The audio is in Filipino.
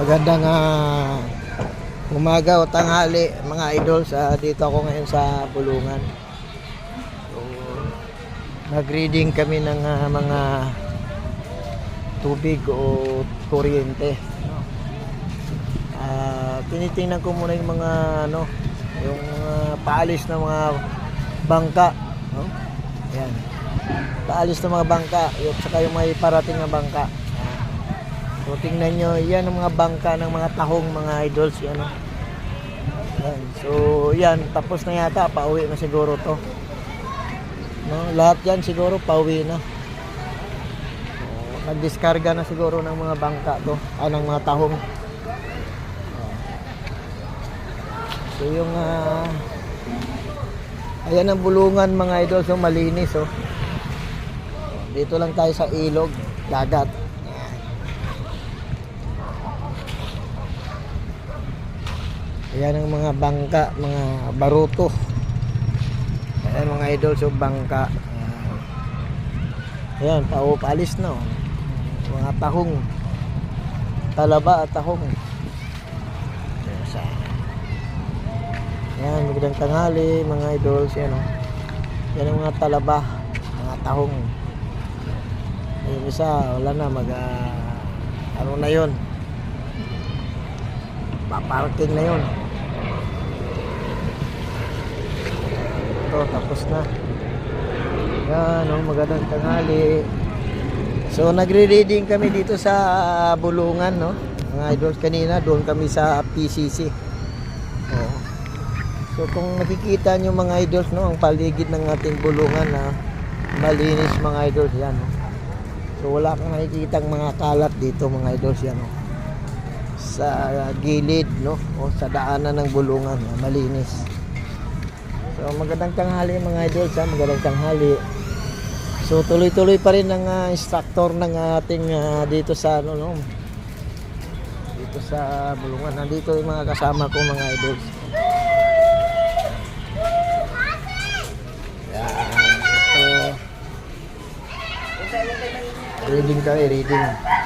Magandang ah, umaga o tanghali mga idol sa dito ako ngayon sa Bulungan. So, nag-reading kami ng ah, mga tubig o kuryente. Ah, tinitingnan ko muna yung mga ano, yung ah, paalis ng mga bangka, no? Yan. Paalis ng mga bangka, yung saka yung may parating na bangka. So tingnan nyo, yan ang mga bangka ng mga tahong mga idols, yan o. Yan. So yan, tapos na yata, pauwi na siguro to. No, lahat yan siguro pauwi na. So, nagdiskarga na siguro ng mga bangka to, ah, ng mga tahong. So yung ah, ayan ang bulungan mga idol, so malinis oh. Dito lang tayo sa ilog, dagat. Ayan ang mga bangka, mga baruto. Ayan mga idol, so bangka. Ayan, pao paalis na. oh. Mga tahong. Talaba at tahong. Ayan, Ayan, magandang tanghali mga idol. Yan, oh. Yan ang mga talaba, mga tahong. Yung isa, wala na, mag, ah, ano na yun, paparking na yun. Ito, tapos na. Yan, oh, magandang tanghali. So, nagre-reading kami dito sa Bulungan, no? Mga idols, kanina doon kami sa PCC. Oh. So, kung nakikita nyo mga idols, no, ang paligid ng ating Bulungan na malinis mga idols, yan, no? So, wala kang nakikitang mga kalat dito mga idols, yan, no? sa gilid no o sa daanan ng bulungan no? malinis so magandang tanghali mga idol sa magandang tanghali. So tuloy-tuloy pa rin ang ah, instructor ng ating ah, dito sa ano no? Dito sa bulungan. Nandito yung mga kasama ko mga idol. Yan. So, reading tayo reading